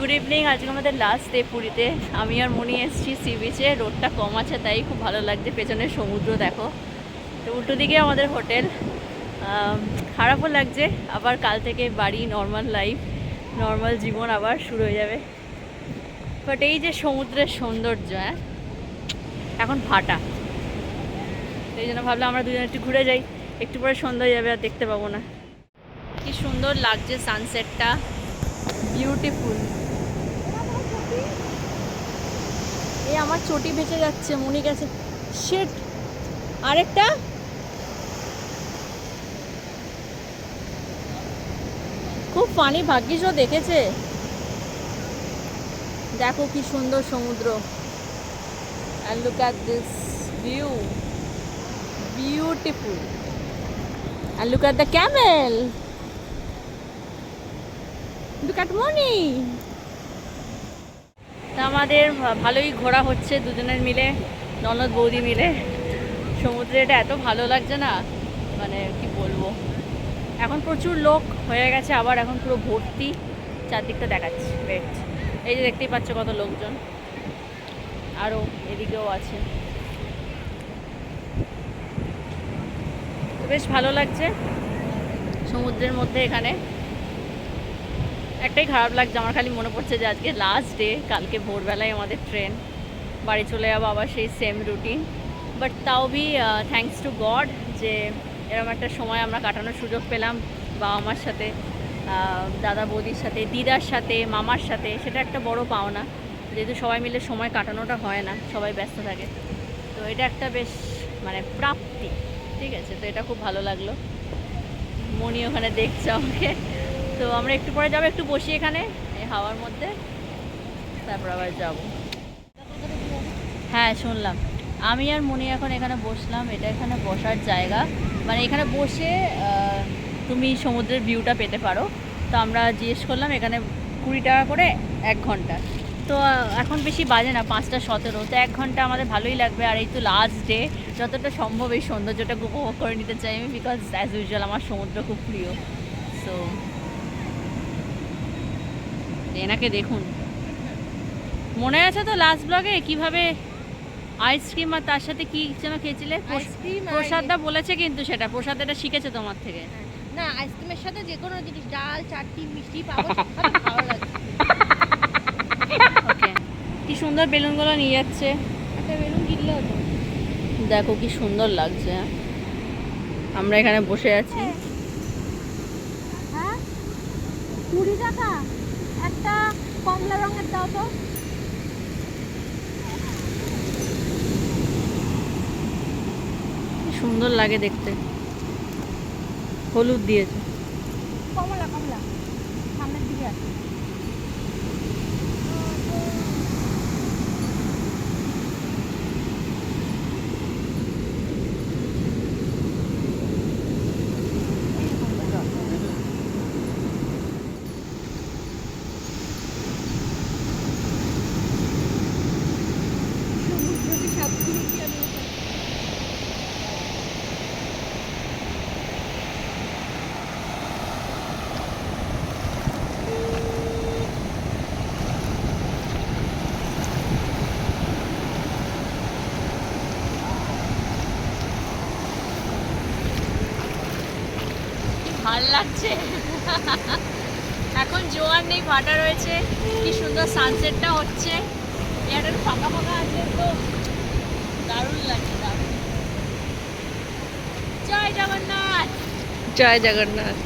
Good evening আজকে আমাদের last day পুরীতে। আমি আর মনি এসেছি সি বিচে রোডটা কম আছে, তাই খুব ভালো লাগছে। পেছনে সমুদ্র দেখো। তো উল্টো দিকে আমাদের হোটেল। খারাপও লাগছে। আবার কাল থেকে বাড়ি নর্মাল লাইফ নর্মাল জীবন আবার শুরু হয়ে যাবে। বাট এই যে সমুদ্রের সৌন্দর্য হ্যাঁ? এখন ভাটা এই জন্য ভাবলাম আমরা দুজন একটু ঘুরে যাই। একটু পরে সন্ধ্যা হয়ে যাবে, আর দেখতে পাবো না। কি সুন্দর লাগছে সানসেটটা বিউটিফুল আমার চটি ভেসে যাচ্ছে মনে গেছে। শেট আরেকটা? খুব ফানি ভাগ্যিসও দেখেছে। দেখো কি সুন্দর সমুদ্র। Look at this view beautiful look at the camel look at morning তা আমাদের ভালোই ঘোরা হচ্ছে দুজনের মিলে, ননদ বৌদি মিলে। সমুদ্রে এটা এত ভালো লাগছে না মানে কি বলব। এখন প্রচুর লোক হয়ে গেছে, আবার এখন পুরো ভর্তি। চারদিকটা দেখাচ্ছে বেট এই যে দেখতেই পাচ্ছ কত লোকজন। আরও এদিকেও আছে। বেশ ভালো লাগছে সমুদ্রের মধ্যে এখানে। একটাই খারাপ লাগছে, আমার খালি মনে পড়ছে যে আজকে লাস্ট ডে কালকে ভোরবেলায় আমাদের ট্রেন বাড়ি চলে যাব আবার সেই সেম রুটিন বাট তাও বি থ্যাঙ্কস টু গড যে এরকম একটা সময় আমরা কাটানোর সুযোগ পেলাম, বাবা মার সাথে দাদা বৌদির সাথে, দিদার সাথে, মামার সাথে, সেটা একটা বড় পাওনা। যেহেতু সবাই মিলে সময় কাটানোটা হয় না, সবাই ব্যস্ত থাকে। তো এটা একটা বেশ মানে প্রাপ্তি। ঠিক আছে, তো এটা খুব ভালো লাগল। মনি ওখানে দেখছে আমাকে। তো আমরা একটু পরে যাব, একটু বসি এখানে, এই হাওয়ার মধ্যে। তারপর আবার যাব। হ্যাঁ শুনলাম। আমি আর মনি এখন এখানে বসলাম, এটা এখানে বসার জায়গা। মানে এখানে বসে তুমি সমুদ্রের ভিউটা পেতে পারো। তো আমরা জিজ্ঞেস করলাম, এখানে কুড়ি টাকা করে এক ঘণ্টা। তো এখন বেশি বাজে না, পাঁচটা সতেরো। তো এক ঘণ্টা আমাদের ভালোই লাগবে, আর এই তো লাস্ট ডে যতটা সম্ভব এই সৌন্দর্যটা উপভোগ করে নিতে চাই আমি বিকজ অ্যাজ ইউজুয়াল আমার সমুদ্র খুব প্রিয়। সো এনাকে দেখুন। মনে আছে তো লাস্ট ব্লগে কীভাবে আইসক্রিম আর তার সাথে কি যেন খেয়েছিলে? প্রসাদটা বলেছে কিন্তু সেটা প্রসাদ এটা শিখেছে তোমার থেকে। না আইসক্রিমের সাথে যে কোনো জিনিস ডাল চাটনি মিষ্টি পাবো ভালো ওকে কি সুন্দর বেলুনগুলো নিয়ে যাচ্ছে। একটা বেলুন কিনলে হতো দেখো কি সুন্দর লাগছে। হ্যাঁ? আমরা এখানে বসে আছি। হ্যাঁ? কুড়ি টাকা? একটা কমলা রঙের দাও তো সুন্দর লাগে দেখতে। হলুদ দিয়েছে। কমলা কমলা সামনের দিকে আছে সমুদ্রকে সাবধানে কি আমি ভালো লাগছে। এখন জোয়ার নেই, ভাটা রয়েছে। কি সুন্দর সানসেটটা হচ্ছে। এটা ফাঁকা ফাঁকা আছে তো। দারুণ লাগছে, দারুণ। জয় জগন্নাথ। জয় জগন্নাথ।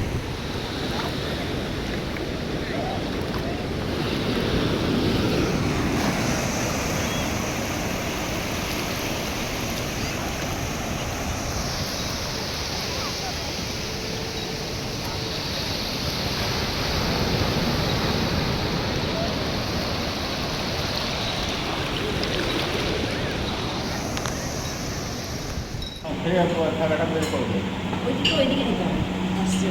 টাকাটা বের করব। ওইদিকে ওইদিকে দিতে হবে। আসছে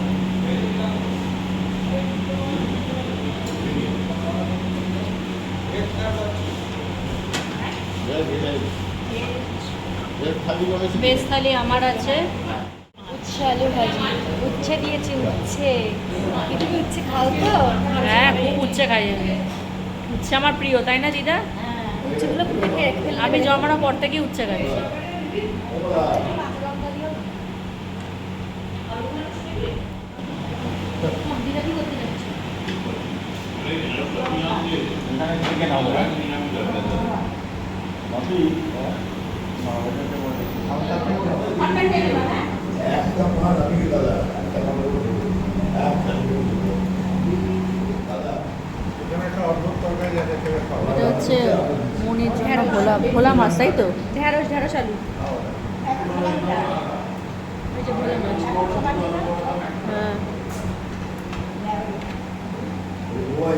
বেশ থালি আমার আছে। উচ্ছে আলু ভাজি। উচ্ছে দিয়েছে উচ্ছে। কিন্তু কি উচ্ছে খাও তো? হ্যাঁ খুব উচ্ছে খাই আমি। উচ্ছে আমার প্রিয় তাই না দিদা উচ্ছেগুলো খুলে আমি জমানো পর থেকে উচ্ছে খাচ্ছি একটা মার আমি দাদা একটা খাওয়া এটা হচ্ছে মনির জন্য ভোলা ভোলা মাছ তাই তো? ঢেঁড়স ঢেঁড়স আলু হ্যাঁ। ওয়াই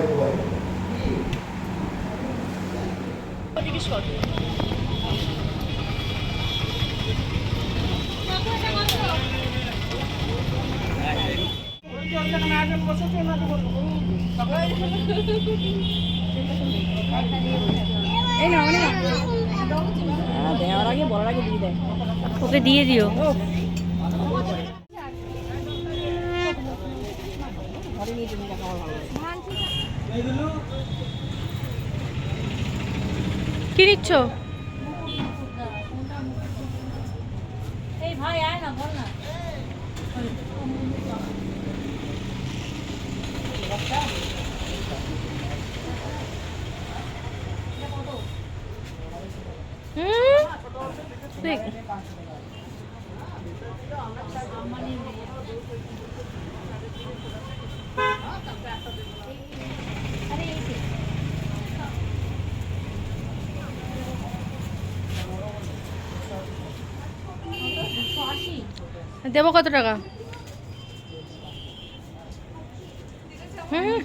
ওকে দিয়ে দিও। কি নিচ্ছ এই ভাই আয় না বল না হুম দেখ দেবো কত টাকা? হুম।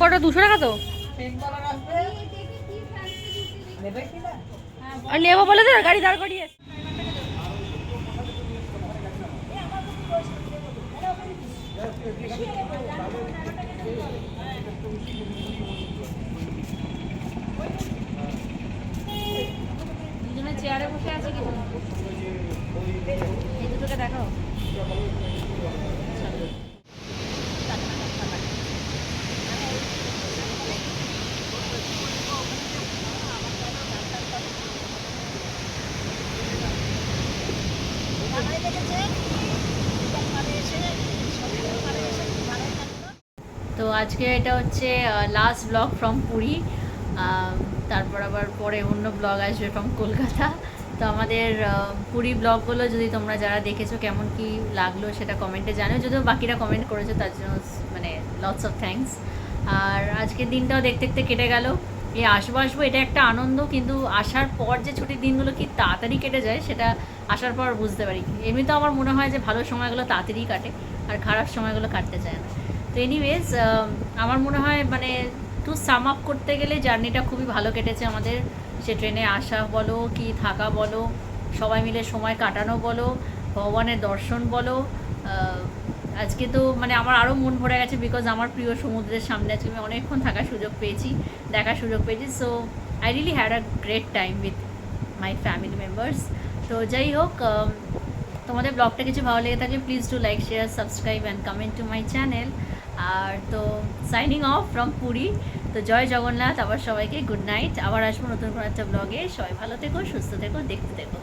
কটা, দুশো টাকা তো? আর নেব বলে দে, গাড়ি দাঁড় করিয়ে। দুজনে চেয়ারে বসে আছে কি এই দুটোকে দেখো তো আজকে এটা হচ্ছে লাস্ট ব্লগ ফ্রম পুরী। তারপর আবার পরে অন্য ব্লগ আসবে ফ্রম কলকাতা। তো আমাদের পুরী ব্লগগুলো যদি তোমরা যারা দেখেছ কেমন কি লাগল সেটা কমেন্টে জানো যদিও বাকিরা কমেন্ট করেছ, তার জন্য মানে লটস অফ থ্যাঙ্কস আর আজকের দিনটাও দেখতে দেখতে কেটে গেল। এই আসব আসব এটা একটা আনন্দ, কিন্তু আসার পর যে ছুটির দিনগুলো কি তাড়াতাড়ি কেটে যায় সেটা আসার পর বুঝতে পারি এমনিতেও আমার মনে হয় যে ভালো সময়গুলো তাড়াতাড়ি কাটে, আর খারাপ সময়গুলো কাটতে চায় না। তো এনিওয়েজ আমার মনে হয় মানে টু সাম আপ করতে গেলে জার্নিটা খুবই ভালো কেটেছে আমাদের। সে ট্রেনে আসা বলো, কি থাকা বলো, সবাই মিলে সময় কাটানো বলো, ভগবানের দর্শন বলো আজকে তো মানে আমার আরও মন ভরে গেছে বিকজ আমার প্রিয় সমুদ্রের সামনে আজকে আমি অনেকক্ষণ থাকার সুযোগ পেয়েছি, দেখার সুযোগ পেয়েছি। So I really had a great time with my family members তো যাই হোক তোমাদের ব্লগটা কিছু ভালো লেগে থাকলে please to like share subscribe and comment to my channel আর তো সাইনিং অফ ফ্রম পুরী তো জয় জগন্নাথ, আবার সবাইকে গুড নাইট আবার আসব নতুন কোনো একটা ব্লগে সবাই ভালো থেকো, সুস্থ থেকো, দেখতে থেকো।